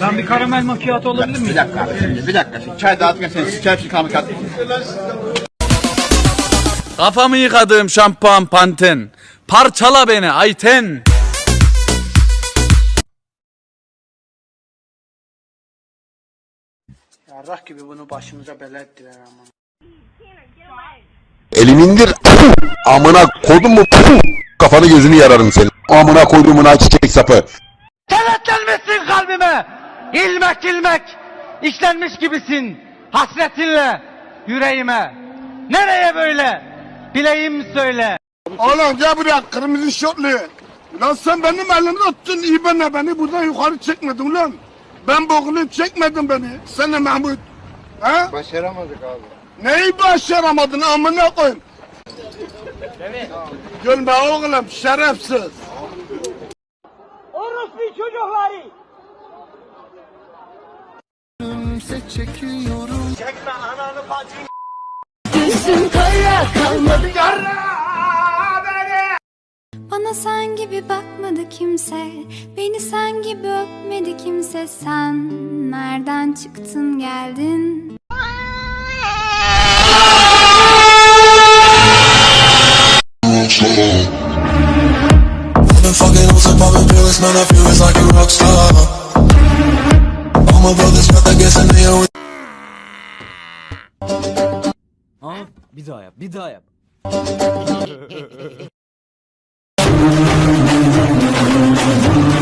Ben bir karamel macchiato alabilir Bir miyim? dakika abi şimdi bir dakika. Şimdi çay dağıtırken sen çay çıkarmak at. Kafamı yıkadığım şampuan panten. Parçala beni Ayten. Yarrak gibi bunu başımıza bela ettiler ama. Elini indir. Amına kodum mu? Kafanı gözünü yararım senin. Amına koyduğumun çiçek sapı. Kenetlenmişsin kalbime. İlmek ilmek işlenmiş gibisin. Hasretinle yüreğime. Nereye böyle? Bileyim söyle. Oğlum gel buraya kırmızı şortlu. Lan sen benim elimi tuttun iyi bana beni buradan yukarı çekmedin lan. Ben boğulup çekmedin beni. Sen de Mahmut. Ha? Başaramadık abi. Neyi başaramadın amına koyayım? Gülme oğlum şerefsiz. Gözüm kara kalmadı. Bana sen gibi bakmadı kimse. Beni sen gibi öpmedi kimse. Sen nereden çıktın geldin? Been fucking on some poppin' pills, man, I feel it's like a rock star. All my brothers Al bir daha yap bir daha yap.